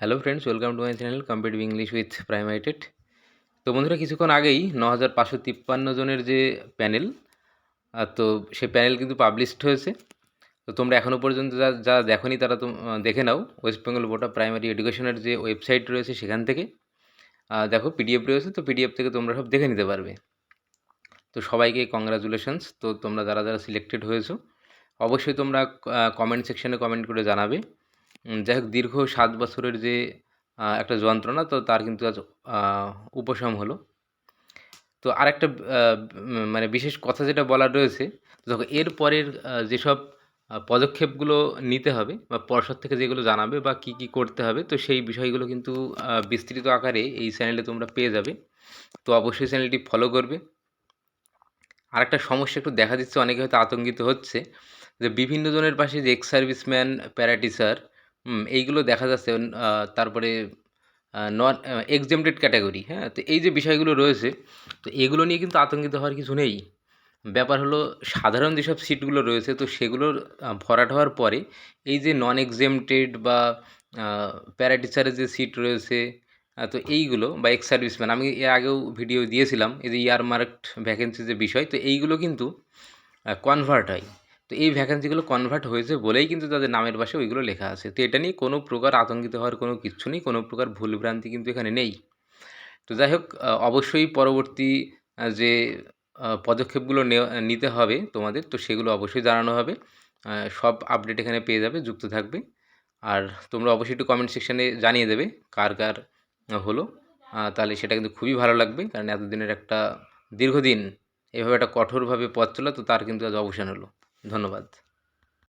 Hello friends welcome to my channel competitive English with প্রাইমাইটেড তো বন্ধুরা, কিছুক্ষণ আগেই ন হাজার পাঁচশো তিপ্পান্ন জনের যে প্যানেল তো সে প্যানেল কিন্তু পাবলিশড হয়েছে। তো তোমরা এখনও পর্যন্ত যা যা দেখোনি তারা তো দেখে নাও। West Bengal board of primary এডুকেশনের যে ওয়েবসাইট রয়েছে সেখান থেকে। দেখো পিডিএফ রয়েছে, তো পিডিএফ থেকে তোমরা সব দেখে নিতে পারবে। তো সবাইকে কংগ্রাচুলেশনস তো তোমরা যারা যারা সিলেক্টেড হয়েছো, অবশ্যই তোমরা কমেন্ট সেকশনে কমেন্ট করে জানাবে। যাই হোক, দীর্ঘ সাত বছরের যে একটা যন্ত্রণা, তো তার কিন্তু আজ উপশম হলো। তো আরেকটা মানে বিশেষ কথা যেটা বলার রয়েছে, দেখো, এর পরের যেসব পদক্ষেপগুলো নিতে হবে বা পর্ষদ থেকে যেগুলো জানাবে বা কি কি করতে হবে, তো সেই বিষয়গুলো কিন্তু বিস্তৃত আকারে এই চ্যানেলে তোমরা পেয়ে যাবে। তো অবশ্যই চ্যানেলটি ফলো করবে। আর একটা সমস্যা একটু দেখা দিচ্ছে, অনেকে হয়তো আতঙ্কিত হচ্ছে, যে বিভিন্ন জনের পাশে যে এক্স সার্ভিসম্যান প্যারাটিসার এইগুলো দেখা যাচ্ছে তারপরে নন এক্সেমটেড ক্যাটাগরি হ্যাঁ? তো এই যে বিষয়গুলো রয়েছে, তো এগুলো নিয়ে কিন্তু আতঙ্কিত হওয়ার কিছু নেই। ব্যাপার হলো, সাধারণ যেসব সিটগুলো রয়েছে, তো সেগুলোর ভরাট হওয়ার পরে, এই যে নন এক্সেমটেড বা প্যারাটিচারের যে সিট রয়েছে তো এইগুলো, বা এক্স সার্ভিসম্যান আমি এর আগেও ভিডিও দিয়েছিলাম, এই যে ইয়ারমার্কড ভ্যাকেন্সি যে বিষয়, তো এইগুলো কিন্তু কনভার্ট হয়। তো এই ভ্যাকেন্সিগুলো কনভার্ট হয়েছে বলেই কিন্তু তাদের নামের পাশে ওইগুলো লেখা আছে। তো এটা নিয়ে কোনো প্রকার আতঙ্কিত হওয়ার কোনো কিচ্ছু নেই, কোনো প্রকার ভুলভ্রান্তি কিন্তু এখানে নেই। তো যাই হোক অবশ্যই পরবর্তী যে পদক্ষেপগুলো নিতে হবে তোমাদের, তো সেগুলো অবশ্যই জানানো হবে। সব আপডেট এখানে পেয়ে যাবে, যুক্ত থাকবে। আর তোমরা অবশ্যই একটু কমেন্ট সেকশানে জানিয়ে দেবে কার কার হলো। তাহলে সেটা কিন্তু খুবই ভালো লাগবে, কারণ এতদিনের একটা দীর্ঘদিন এভাবে একটা কঠোরভাবে পথ চলা, তো তার কিন্তু আজ অবসান হলো। ধন্যবাদ।